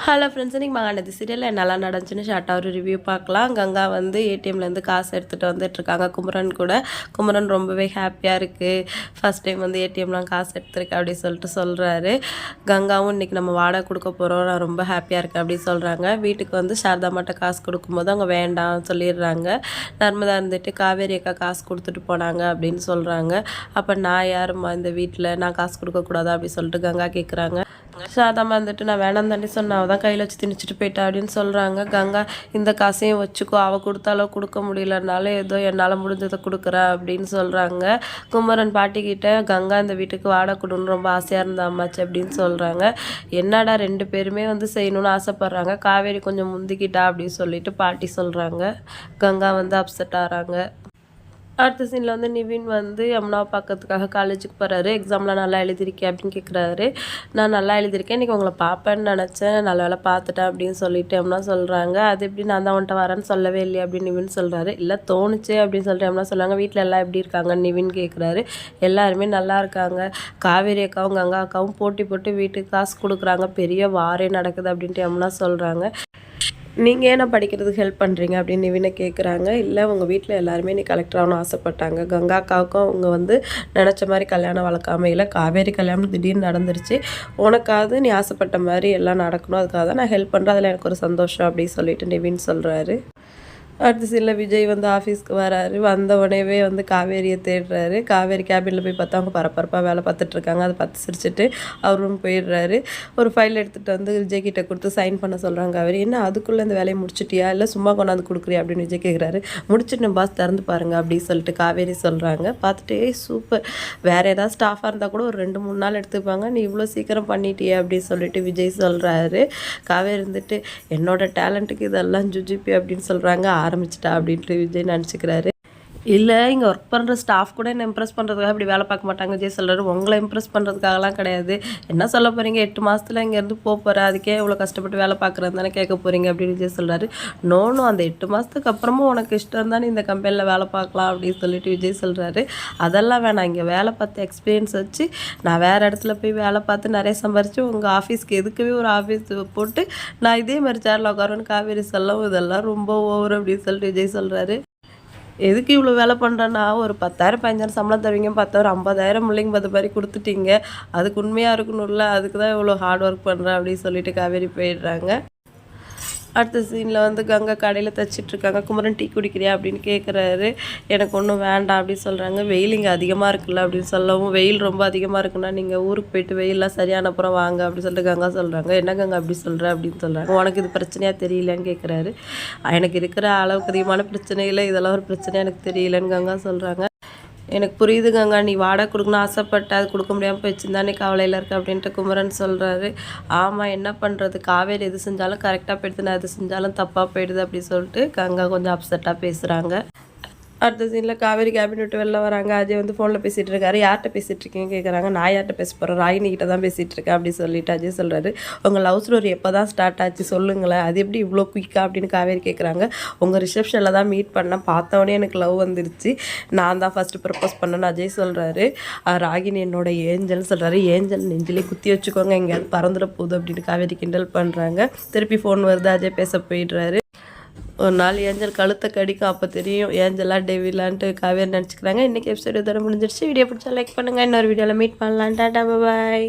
Hello friends இன்றைக்கி Mahanadi serial நல்லா நடந்துச்சுன்னு ஷார்ட்டாக ஒரு ரிவ்யூ பார்க்கலாம். கங்கா வந்து ஏடிஎம்லேருந்து காசு எடுத்துகிட்டு வந்துட்டுருக்காங்க குமரன் கூட. குமரன் ரொம்பவே ஹாப்பியாக இருக்குது ஃபஸ்ட் டைம் வந்து ஏடிஎம்லாம் காசு எடுத்துருக்கேன் அப்படின்னு சொல்லிட்டு சொல்கிறாரு கங்காவும் இன்றைக்கி நம்ம வாடகை கொடுக்க போகிறோம் நான் ரொம்ப ஹாப்பியாக இருக்கேன் அப்படின்னு சொல்கிறாங்க வீட்டுக்கு வந்து சாரதா மட்டும் காசு கொடுக்கும்போது அவங்க வேண்டாம் சொல்லிடுறாங்க. நர்மதா இருந்துட்டு காவேரி அக்கா காசு கொடுத்துட்டு போனாங்க அப்படின்னு சொல்கிறாங்க அப்போ நான் யாரும்மா இந்த வீட்டில் நான் காசு கொடுக்கக்கூடாதா அப்படின்னு சொல்லிட்டு கங்கா கேட்குறாங்க சாதாமா வந்துட்டு நான் வேணாம் தாண்டி சொன்னேன். அவள் தான் கையில் வச்சு திணிச்சிட்டு போயிட்டா அப்படின்னு சொல்கிறாங்க கங்கா இந்த காசையும் வச்சுக்கோ. அவள் கொடுத்தாலோ கொடுக்க முடியலனாலும் ஏதோ என்னால் முடிஞ்சதை கொடுக்குறா அப்படின்னு சொல்கிறாங்க குமரன் பாட்டிக்கிட்ட கங்கா இந்த வீட்டுக்கு வாடகை கொடுன்னு ரொம்ப ஆசையாக இருந்தா அம்மாச்சு அப்படின்னு சொல்கிறாங்க என்னடா ரெண்டு பேருமே வந்து செய்யணும்னு ஆசைப்பட்றாங்க. காவேரி கொஞ்சம் முந்திக்கிட்டா அப்படின்னு சொல்லிட்டு பாட்டி சொல்கிறாங்க கங்கா வந்து அப்செட் ஆகிறாங்க அடுத்த சீனில் வந்து நிவின் வந்து யமுனாவை பார்க்கறதுக்காக காலேஜுக்கு போகிறாரு எக்ஸாம்லாம் நல்லா எழுதியிருக்கேன் அப்படின்னு கேட்குறாரு நான் நல்லா எழுதியிருக்கேன் இன்றைக்கி உங்களை பார்ப்பேன்னு நினச்சேன். நல்ல வேலை பார்த்துட்டேன் அப்படின்னு சொல்லிட்டு யமுனா சொல்கிறாங்க அது எப்படி நான் தான் அவன்கிட்ட வரேன்னு சொல்லவே இல்லையா அப்படின்னு நிவின் சொல்கிறாரு இல்லை தோணுச்சு அப்படின்னு சொல்லிட்டு யமுனா சொல்லுவாங்க வீட்டில் எல்லாம் எப்படி இருக்காங்க? நிவின் கேட்குறாரு எல்லாருமே நல்லா இருக்காங்க. காவேரி அக்காவும் கங்கா அக்காவும் போட்டி போட்டு வீட்டுக்கு காசு கொடுக்குறாங்க. பெரிய வாரே நடக்குது அப்படின்ட்டு யமுனா சொல்கிறாங்க நீங்கள் ஏன்னா படிக்கிறதுக்கு ஹெல்ப் பண்ணுறீங்க அப்படின்னு நிவினை கேட்குறாங்க இல்லை உங்கள் வீட்டில் எல்லாருமே நீ கலெக்டர் ஆகணும் ஆசைப்பட்டாங்க. கங்காக்காவுக்கும் அவங்க வந்து நினச்ச மாதிரி கல்யாணம் வளர்க்காம இல்லை காவேரி கல்யாணம் திடீர்னு நடந்துருச்சு. உனக்காவது நீ ஆசைப்பட்ட மாதிரி எல்லாம் நடக்கணும். அதுக்காக தான் நான் ஹெல்ப் பண்ணுறேன் அதில் எனக்கு ஒரு சந்தோஷம் அப்படின்னு சொல்லிட்டு நிவின் சொல்கிறாரு அடுத்த சில விஜய் வந்து ஆஃபீஸ்க்கு வராரு. வந்த உடனே வந்து காவேரியை தேடுறாரு. காவேரி கேபினில் போய் பார்த்தா அவங்க பரபரப்பாக வேலை பார்த்துட்டு இருக்காங்க. அதை பார்த்து சிரிச்சுட்டு அவரும் போயிடுறாரு. ஒரு ஃபைல் எடுத்துகிட்டு வந்து விஜய்கிட்ட கொடுத்து சைன் பண்ண சொல்கிறாங்க காவேரி என்ன அதுக்குள்ளே இந்த வேலையை முடிச்சிட்டியா? இல்லை சும்மா கொண்டாந்து கொடுக்குறியா? அப்படின்னு விஜய் கேட்குறாரு முடிச்சுட்டு பாஸ் திறந்து பாருங்க அப்படின்னு சொல்லிட்டு காவேரி சொல்கிறாங்க பார்த்துட்டு சூப்பர் வேறு ஏதாவது ஸ்டாஃபாக இருந்தால் கூட ஒரு ரெண்டு மூணு நாள் எடுத்துப்பாங்க. நீ இவ்வளோ சீக்கிரம் பண்ணிட்டியே அப்படின்னு சொல்லிட்டு விஜய் சொல்கிறாரு காவேரி இருந்துட்டு என்னோட டேலண்ட்டுக்கு இதெல்லாம் ஜுஜிபி அப்படின்னு சொல்கிறாங்க ஆரம்பிச்சிட்டா அப்படின்ட்டு விஜய் நினச்சிக்கிறாரு. இல்லை இங்கே ஒர்க் பண்ணுற ஸ்டாஃப் கூட என்ன இம்ப்ரெஸ் பண்ணுறதுக்காக இப்படி வேலை பார்க்க மாட்டாங்க. விஜய் சொல்கிறார் உங்களை இம்ப்ரெஸ் பண்ணுறதுக்காகலாம் கிடையாது. என்ன சொல்ல போகிறீங்க எட்டு மாதத்தில் இங்கேருந்து போக போகிறேன் அதுக்கே இவ்வளோ கஷ்டப்பட்டு வேலை பார்க்குறது தானே கேட்க போகிறீங்க அப்படின்னு விஜய் சொல்கிறாரு நோனும் அந்த எட்டு மாதத்துக்கு அப்புறமும் உனக்கு இஷ்டம் தானே இந்த கம்பெனியில் வேலை பார்க்கலாம் அப்படின்னு சொல்லிட்டு விஜய் சொல்கிறாரு அதெல்லாம் வேணாம். இங்கே வேலை பார்த்த எக்ஸ்பீரியன்ஸ் வச்சு நான் வேறு இடத்துல போய் வேலை பார்த்து நிறைய சம்பாரித்து உங்கள் ஆஃபீஸ்க்கு எதுக்குவே ஒரு ஆஃபீஸ் போட்டு நான் இதே மாதிரி சேரில் உட்காருன்னு காவேரி சொல்லவும் இதெல்லாம் ரொம்ப ஓவர் அப்படின்னு சொல்லிட்டு விஜய் சொல்கிறாரு எதுக்கு இவ்வளோ வேலை பண்ணுறேன்னா ஒரு பத்தாயிரம் பதினஞ்சாயிரம் சம்பளம் தருவீங்க பத்தாயிரம் ஐம்பதாயிரம் பிள்ளைங்க பத்து மாதிரி கொடுத்துட்டீங்க. அதுக்கு உண்மையாக இருக்கணும்ல அதுக்கு தான் இவ்வளோ ஹார்ட் ஒர்க் பண்ணுறேன் அப்படின்னு சொல்லிட்டு காவேரி போயிடுறாங்க. அடுத்த சீனில் வந்து கங்கை கடையில் தைச்சிட்ருக்காங்க. குமரன் டீ குடிக்கிறியா அப்படின்னு கேட்குறாரு எனக்கு ஒன்றும் வேண்டாம் அப்படின்னு சொல்கிறாங்க வெயில் இங்கே அதிகமாக இருக்குல்ல அப்படின்னு சொல்லவும் வெயில் ரொம்ப அதிகமாக இருக்குன்னா நீங்கள் ஊருக்கு போயிட்டு வெயிலெலாம் சரியான அப்புறம் வாங்க அப்படின்னு சொல்லிட்டு கங்கா சொல்கிறாங்க என்ன கங்கா அப்படி சொல்கிற அப்படின்னு சொல்கிறாங்க உனக்கு இது பிரச்சனையாக தெரியலன்னு கேட்குறாரு எனக்கு இருக்கிற அளவுக்கு அதிகமான பிரச்சனையில் இதெல்லாம் ஒரு பிரச்சனை எனக்கு தெரியலன்னு கங்கா சொல்கிறாங்க எனக்கு புரியுது கங்கா நீ வாடகை கொடுக்கணும்னு ஆசைப்பட்ட அது கொடுக்க முடியாமல் போயிடுச்சுன்னு நீ கவலையில் இருக்க அப்படின்ட்டு குமரன் சொல்கிறாரு ஆமாம் என்ன பண்ணுறது காவேரி எது செஞ்சாலும் கரெக்டாக போயிடுது நான் எது செஞ்சாலும் தப்பாக போயிடுது அப்படின்னு சொல்லிட்டு கங்கா கொஞ்சம் அப்செட்டாக பேசுகிறாங்க அடுத்த சீனில் காவேரி கேபின் விட்டு வெளில வராங்க. அஜய் வந்து ஃபோனில் பேசிகிட்டு இருக்காரு. யார்கிட்ட பேசிகிட்டு இருக்கீங்கன்னு கேட்குறாங்க நான் யார்கிட்ட பேச போகிறேன் ராகினி கிட்ட தான் பேசிகிட்டு இருக்கேன் அப்படின்னு சொல்லிட்டு அஜய் சொல்கிறாரு உங்கள் லவ் ஸ்டோரி எப்போ தான் ஸ்டார்ட் ஆச்சு சொல்லுங்களேன். அது எப்படி இவ்வளோ குயிக்காக அப்படின்னு காவேரி கேட்குறாங்க உங்கள் ரிசப்ஷனில் தான் மீட் பண்ணேன். பார்த்தவொடனே எனக்கு லவ் வந்துருச்சு. நான் தான் ஃபஸ்ட்டு ப்ரப்போஸ் பண்ணேன்னு அஜய் சொல்கிறாரு ராகினி என்னோட ஏஞ்சல்னு சொல்கிறாரு ஏஞ்சல் நெஞ்சிலே குத்தி வச்சுக்கோங்க. எங்கேயாவது பறந்துட போகுது அப்படின்னு காவேரி கிண்டல் பண்ணுறாங்க திருப்பி ஃபோன் வருது. அஜய் பேச போயிடுறாரு. ஒரு நாள் ஏஞ்சல் கழுத்தை கடிக்கும் அப்போ தெரியும் ஏஞ்சலா டெவிலான்ட்டு காவேரி நினச்சிக்கிறாங்க. இன்றைக்கி எபிசோட் இதோட முடிஞ்சிருச்சு. வீடியோ பிடிச்சா லைக் பண்ணுங்கள் இன்னொரு வீடியோவில் மீட் பண்ணலாம். டாட்டா பாய்